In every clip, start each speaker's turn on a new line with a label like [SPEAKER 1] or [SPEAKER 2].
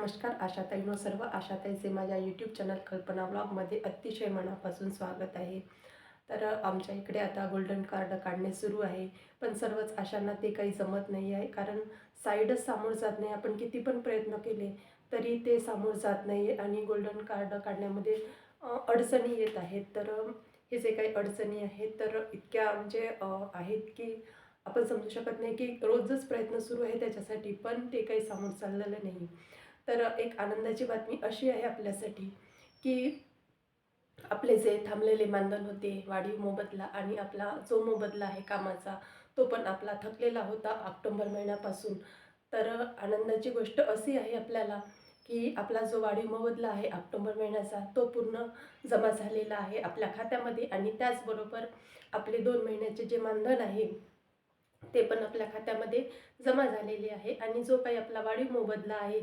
[SPEAKER 1] नमस्कार आशाताई आशाताईनो सर्व आशाताईचे माझ्या यूट्यूब चॅनल कल्पना ब्लॉगमध्ये अतिशय मनापासून स्वागत आहे. तर आमच्या इकडे आता गोल्डन कार्ड काढणे सुरू आहे. पण सर्वच आशांना ते काही जमत नाही आहे. कारण साईडच सामोर जात नाही. आपण किती पण प्रयत्न केले तरी ते सामोर जात नाही आहे आणि गोल्डन कार्ड काढण्यामध्ये अडचणी येत आहेत. तर हे जे काही अडचणी आहेत तर इतक्या म्हणजे आहेत की आपण समजू शकत नाही की रोजच प्रयत्न सुरू आहे त्याच्यासाठी पण ते काही सामोर चाललेलं नाही. तर एक आनंदाची बातमी अशी आहे आपल्यासाठी की आपले जे थांबलेले मानधन होते वाढीव मोबदला आणि आपला जो मोबदला आहे कामाचा तो पण आपला थकलेला होता ऑक्टोंबर महिन्यापासून. तर आनंदाची गोष्ट अशी आहे आपल्याला की आपला जो वाढीव मोबदला आहे ऑक्टोंबर महिन्याचा तो पूर्ण जमा झालेला आहे आपल्या खात्यामध्ये आणि त्याचबरोबर आपले दोन महिन्याचे जे मानधन आहे ते पण आपल्या खात्यामध्ये जमा झालेले आहे. आणि जो काही आपला वाढीव मोबदला आहे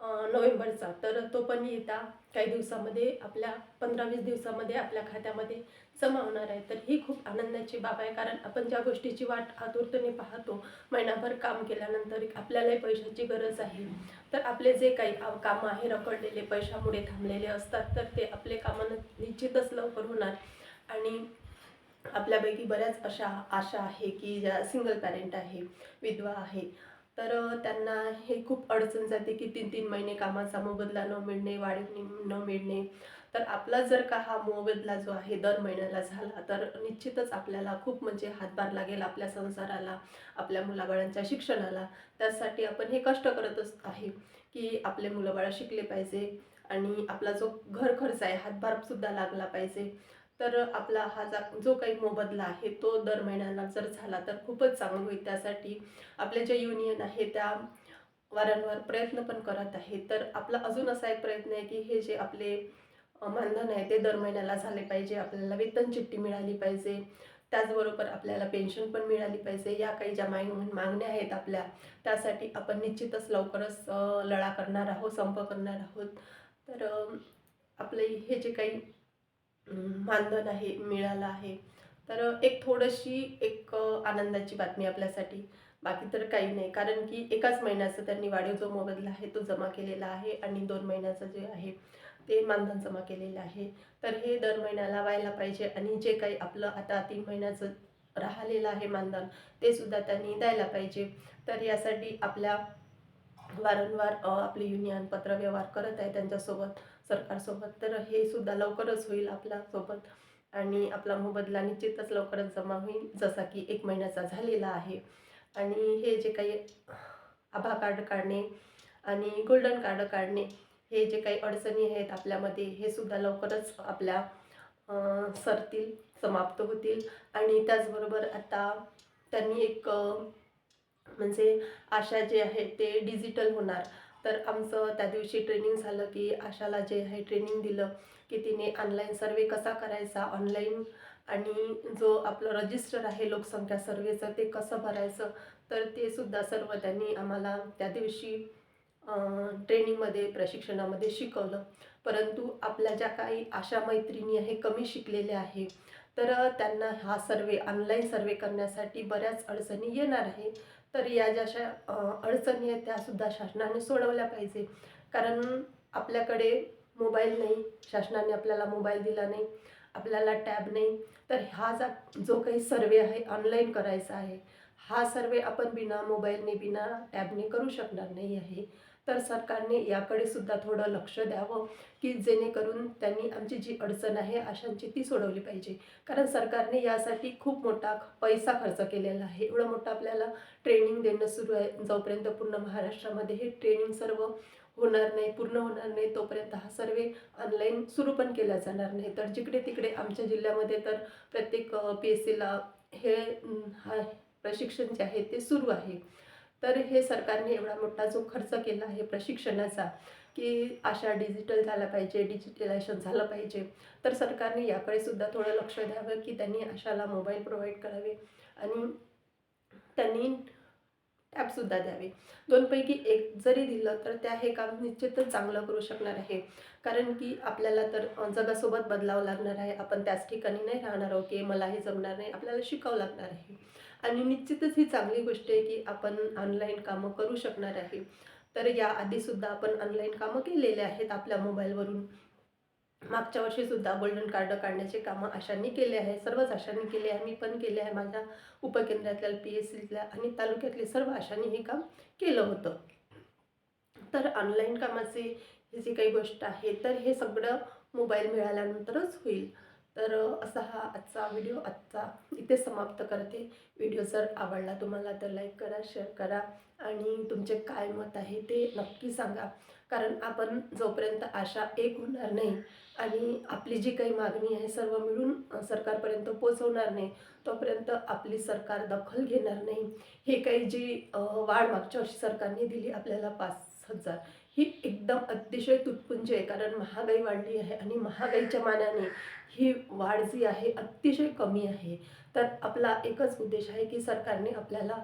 [SPEAKER 1] नोव्हेंबरचा. तर तो पण येता काही दिवसामध्ये आपल्या पंधरा वीस दिवसामध्ये आपल्या खात्यामध्ये जमा होणार आहे. तर ही खूप आनंदाची बाब आहे. कारण आपण ज्या गोष्टीची वाट आतुरतेने पाहतो महिनाभर काम केल्यानंतर आपल्यालाही पैशाची गरज आहे. तर आपले जे काही कामं आहे रखडलेले पैशामुळे थांबलेले असतात तर ते आपले कामं निश्चितच लवकर होणार. आणि आपल्यापैकी बऱ्याच अशा आशा आहे की ज्या सिंगल पॅरेंट आहे विधवा आहे तर त्यांना हे खूप अडचण जाते की तीन तीन महिने कामाचा मोबदला न मिळणे वाढीव न मिळणे. तर आपला जर का हा मोबदला जो आहे दर महिन्याला झाला तर निश्चितच आपल्याला खूप म्हणजे हातभार लागेल आपल्या संसाराला आपल्या मुलाबाळांच्या शिक्षणाला. त्यासाठी आपण हे कष्ट करतच आहे की आपले मुलंबाळं शिकले पाहिजे आणि आपला जो घर खर्च आहे हातभारसुद्धा लागला पाहिजे. तर आपला हा जा जो काही मोबदला आहे तो दर महिन्याला जर झाला तर खूपच चांगलं होईल. त्यासाठी आपले जे युनियन आहे त्या वारंवार प्रयत्न पण करत आहे. तर आपला अजून असा एक प्रयत्न आहे की हे जे आपले मानधन आहे ते दर महिन्याला झाले पाहिजे. आपल्याला वेतन चिठ्ठी मिळाली पाहिजे. त्याचबरोबर आपल्याला पेन्शन पण मिळाली पाहिजे. या काही ज्या माग मागण्या आहेत आपल्या त्यासाठी आपण निश्चितच लवकरच लढा करणार आहोत संप करणार आहोत. तर आपले हे जे काही मानधन आहे मिळालं आहे. तर एक थोडीशी एक आनंदाची बातमी आपल्यासाठी. बाकी तर काही नाही. कारण की एकाच महिन्याचं त्यांनी वाढीव जो मोबदला आहे तो जमा केलेला आहे आणि दोन महिन्याचं जे आहे ते मानधन जमा केलेलं आहे. तर हे दर महिन्याला व्हायला पाहिजे आणि जे काही आपलं आता तीन महिन्याचं राहिलेलं आहे मानधन ते सुद्धा त्यांनी द्यायला पाहिजे. तर यासाठी आपल्या वारंवार आपले युनियन पत्रव्यवहार करत आहे त्यांच्यासोबत. सरकारसोबत तर हे सुद्धा लवकरच होईल आपल्यासोबत. आणि आपला मोबदला निश्चितच लवकरच जमा होईल जसा की एक महिन्याचा झालेला आहे. आणि हे जे काही आभा कार्ड काढणे आणि गोल्डन कार्ड काढणे हे जे काही अडचणी आहेत आपल्यामध्ये हे सुद्धा लवकरच आपल्या सरतील समाप्त होतील. आणि त्याचबरोबर आता त्यांनी एक म्हणजे आशा जे आहे ते डिजिटल होणार. तर आमचं त्या दिवशी ट्रेनिंग झालं की आशाला जे आहे ट्रेनिंग दिलं की तिने ऑनलाईन सर्वे कसा करायचा ऑनलाईन आणि जो आपलं रजिस्टर आहे लोकसंख्या सर्वेचं ते कसं भरायचं तर ते सुद्धा सर्व त्यांनी आम्हाला त्या दिवशी ट्रेनिंगमध्ये प्रशिक्षणामध्ये शिकवलं. परंतु आपल्या ज्या काही आशा मैत्रिणी आहे कमी शिकलेल्या आहे तर त्यांना हा सर्वे ऑनलाईन सर्वे करण्यासाठी बऱ्याच अडचणी येणार आहे तर या ज्या अशा अडचणी आहेत त्यासुद्धा शासनाने सोडवल्या पाहिजे. कारण आपल्याकडे मोबाईल नाही शासनाने आपल्याला मोबाईल दिला नाही आपल्याला टॅब नाही. तर हा जा जो काही सर्वे आहे ऑनलाईन करायचा आहे हा सर्वे आपण बिना मोबाईलने बिना टॅबने करू शकणार नाही आहे. तर सरकारने याकडे सुद्धा थोडं लक्ष द्यावं की जेणेकरून त्यांनी आमची जी अडचण आहे अशांची ती सोडवली पाहिजे. कारण सरकारने यासाठी खूप मोठा पैसा खर्च केलेला आहे. एवढं मोठं आपल्याला ट्रेनिंग देणं सुरू आहे. जोपर्यंत पूर्ण महाराष्ट्रामध्ये हे ट्रेनिंग सर्व होणार नाही पूर्ण होणार नाही तोपर्यंत हा सर्वे ऑनलाईन सुरू पण केला जाणार नाही. तर जिकडे तिकडे आमच्या जिल्ह्यामध्ये तर प्रत्येक पी एस सीला हे हा प्रशिक्षण जे आहे ते सुरू आहे. तर हे सरकारने एवढा मोठा जो खर्च केला आहे प्रशिक्षणाचा की आशा डिजिटल झाला पाहिजे डिजिटलायझेशन झालं पाहिजे. तर सरकारने याकडे सुद्धा थोडं लक्ष द्यावं की त्यांनी आशाला मोबाईल प्रोव्हाइड करावे आणि त्यांनी ॲपसुद्धा द्यावे. दोनपैकी एक जरी दिलं तर त्या हे काम निश्चितच चांगलं करू शकणार आहे. कारण की आपल्याला तर जगासोबत बदलावं लागणार आहे. आपण त्याच ठिकाणी नाही राहणार आहोत की मला हे जमणार नाही. आपल्याला शिकावं लागणार आहे. आणि निश्चितच ही चांगली गोष्ट आहे की आपण ऑनलाईन कामं करू शकणार आहे. तर या आधीसुद्धा आपण ऑनलाईन कामं केलेले आहेत आपल्या मोबाईलवरून मागच्या वर्षीसुद्धा गोल्डन कार्ड काढण्याचे कामं आशांनी केले आहे सर्वच आशांनी केले आहे मी पण केले आहे माझ्या उपकेंद्रातल्या पी एस सीतल्या आणि तालुक्यातले सर्व आशांनी हे काम केलं होतं. तर ऑनलाईन कामाचे हे जी काही गोष्ट आहे तर हे सगळं मोबाईल मिळाल्यानंतरच होईल. तर असा हा आजचा व्हिडिओ आजचा इथे समाप्त करते. व्हिडिओ जर आवडला तुम्हाला तर लाईक करा शेअर करा आणि तुमचे काय मत आहे ते नक्की सांगा. कारण आपण जोपर्यंत आशा एक होणार नाही आणि आपली जी काही मागणी आहे सर्व मिळून सरकारपर्यंत पोचवणार नाही तोपर्यंत आपली सरकार दखल घेणार नाही. हे काही जी वाढ मागच्या वर्षी सरकारने दिली आपल्याला पाच हजार ही एकदम अतिशय तुटपुंजी आहे. कारण महागाई वाढली आहे आणि महागाईच्या मानाने ही वाढ जी आहे अतिशय कमी आहे. तर आपला एकच उद्देश आहे की सरकारने आपल्याला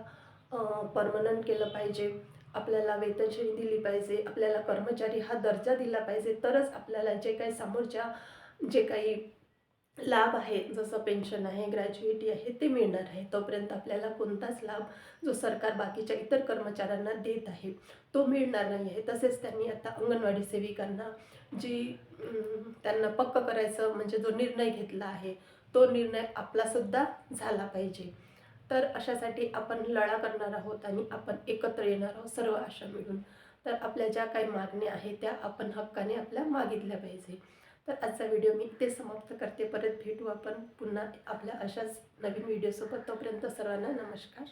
[SPEAKER 1] परमनंट केलं पाहिजे. आपल्याला वेतनश्रेणी दिली पाहिजे. आपल्याला कर्मचारी हा दर्जा दिला पाहिजे. तरच आपल्याला जे काही समोरच्या जे काही लाभ आहे जसं पेन्शन आहे ग्रॅज्युएटी आहे ते मिळणार आहे. तोपर्यंत आपल्याला कोणताच लाभ जो सरकार बाकीच्या इतर कर्मचाऱ्यांना देत आहे तो मिळणार नाही आहे. तसेच त्यांनी आता अंगणवाडी सेविकांना जी त्यांना पक्क करायचं म्हणजे जो निर्णय घेतला आहे तो निर्णय आपलासुद्धा झाला पाहिजे. तर अशासाठी आपण लढा करणार आहोत आणि आपण एकत्र येणार आहोत सर्व आशा मिळून. तर आपल्या ज्या काही मागण्या आहेत त्या आपण हक्काने आपल्या मागितल्या पाहिजे. तर आजचा व्हिडिओ मी इथे समाप्त करते. परत भेटू आपण पुन्हा आपल्या अशाच नवीन व्हिडिओसोबत तोपर्यंत सर्वांना नमस्कार.